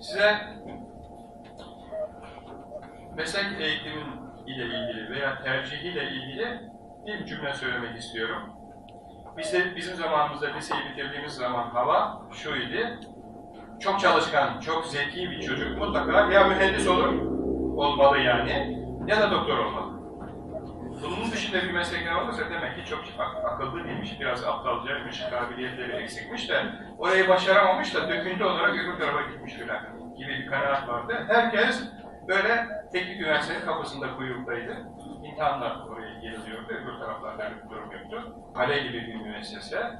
Size meslek eğitimin ile ilgili veya tercihiyle ilgili bir cümle söylemek istiyorum. Bizde, bizim zamanımızda liseyi bitirdiğimiz zaman hava şu idi. Çok çalışkan, çok zeki bir çocuk mutlaka ya mühendis olur, olmalı yani, ya da doktor olmalı. Dışında bir meslekler olursa demek ki çok ak- akıllı değilmiş, biraz aptalcaymış, kabiliyetleri eksikmiş de orayı başaramamış da döküntü olarak öbür tarafa gitmiş filan gibi bir kanaat vardı. Herkes böyle teknik üniversitenin kapısında kuyruktaydı. İmtihanlar oraya giriliyordu, öbür taraflarda bir durum yoktu. Kale gibi bir müessese.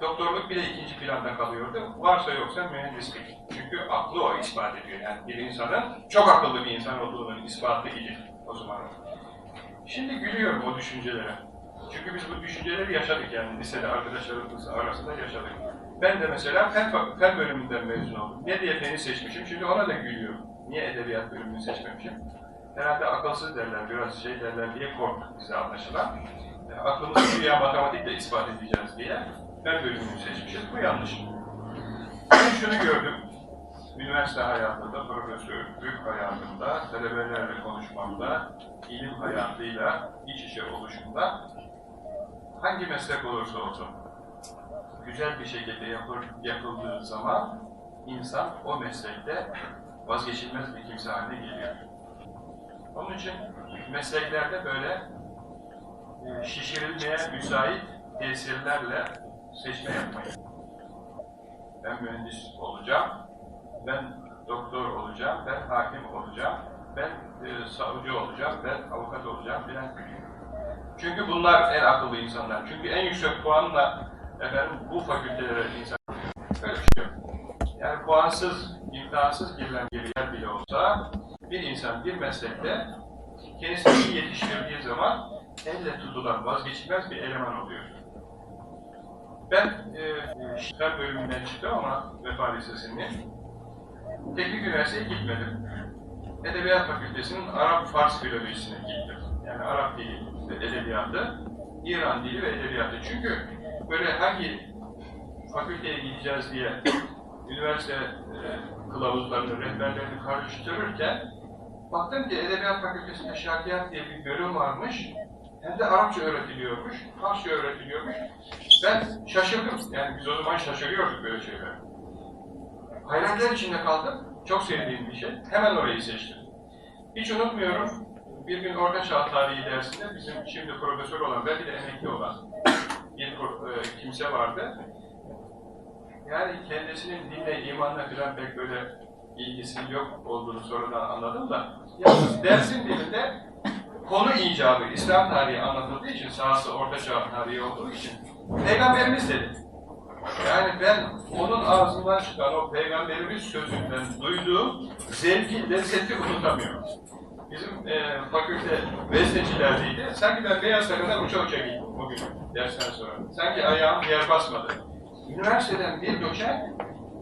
Doktorluk bile ikinci planda kalıyordu. Varsa yoksa mühendislik. Çünkü aklı o ispat ediyor. Yani bir insanın çok akıllı bir insan olduğunun ispatı idi o zaman. Şimdi gülüyorum o düşüncelere. Çünkü biz bu düşünceleri yaşadık yani lisede arkadaşlarımız arasında yaşadık. Ben de mesela fen, fen bölümünden mezun oldum. Ne diye feni seçmişim? Şimdi ona da gülüyorum. Niye edebiyat bölümünü seçmemişim? Herhalde akılsız derler, biraz şey derler diye korktuk bize anlaşılan. E, aklımızı güya matematikle ispat edeceğiz diye fen bölümünü seçmişiz. Bu yanlış. Ben şunu gördüm. Üniversite hayatında, profesörlük hayatında, talebelerle konuşmamda, ilim hayatıyla iç içe oluşumda hangi meslek olursa olsun güzel bir şekilde yapır, yapıldığı zaman insan o meslekte vazgeçilmez bir kimse haline geliyor. Onun için mesleklerde böyle e, şişirilmeye müsait tesirlerle seçme yapmayın. Ben mühendis olacağım, ben doktor olacağım, ben hakim olacağım, ben e, savcı olacağım, ben avukat olacağım filan. Çünkü bunlar en akıllı insanlar. Çünkü en yüksek puanla efendim bu fakültelere insan böyle bir şey yok. Yani puansız, imtihansız girilen bir yer bile olsa bir insan bir meslekte kendisini yetiştirdiği zaman elle tutulan vazgeçilmez bir eleman oluyor. Ben e, şiir bölümünden çıktım ama Vefa Lisesi'nin teknik üniversiteye gitmedim. Edebiyat Fakültesi'nin Arap Fars Filolojisi'ne gittim. Yani Arap dili ve edebiyatı, İran dili ve edebiyatı. Çünkü böyle hangi fakülteye gideceğiz diye üniversite e, kılavuzlarını, rehberlerini karıştırırken baktım ki Edebiyat Fakültesi'nde Şarkiyat diye bir bölüm varmış. Hem de Arapça öğretiliyormuş, Farsça öğretiliyormuş. Ben şaşırdım. Yani biz o zaman şaşırıyorduk böyle şeyler. Hayretler içinde kaldım. Çok sevdiğim bir şey. Hemen orayı seçtim. Hiç unutmuyorum. Bir gün Orta Çağ Tarihi dersinde bizim şimdi profesör olan, belki de emekli olan bir e, kimse vardı. Yani kendisinin dinle, imanla falan pek böyle ilgisi yok olduğunu sonradan anladım da yalnız dersin dilinde konu icabı, İslam tarihi anlatıldığı için, sahası Orta Çağ tarihi olduğu için Peygamberimiz dedi. Yani ben onun ağzından çıkan o Peygamberimiz sözünden duyduğum zevki, lezzeti unutamıyorum. Bizim e, fakülte bestecilerdeydi. Sanki ben beyaz takımdan uça uça gittim bugün dersten sonra. Sanki ayağım yer basmadı. Üniversiteden bir doçent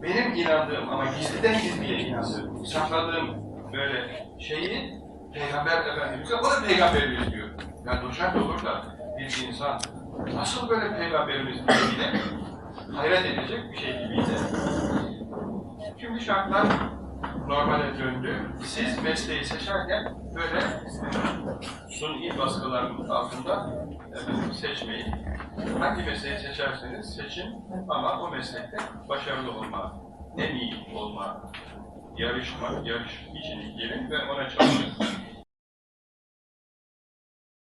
benim inandığım ama gizliden gizliye inandığım, sakladığım böyle şeyi Peygamber Efendimiz'e o da Peygamberimiz diyor. Yani doçent olur da bir insan nasıl böyle Peygamberimiz diye hayret edecek bir şey gibiydi. Şimdi şartlar normale döndü. Siz mesleği seçerken böyle suni baskıların altında efendim, seçmeyin. Hangi mesleği seçerseniz seçin ama o meslekte başarılı olma, en iyi olma, yarışma, yarış için girin ve ona çalışın.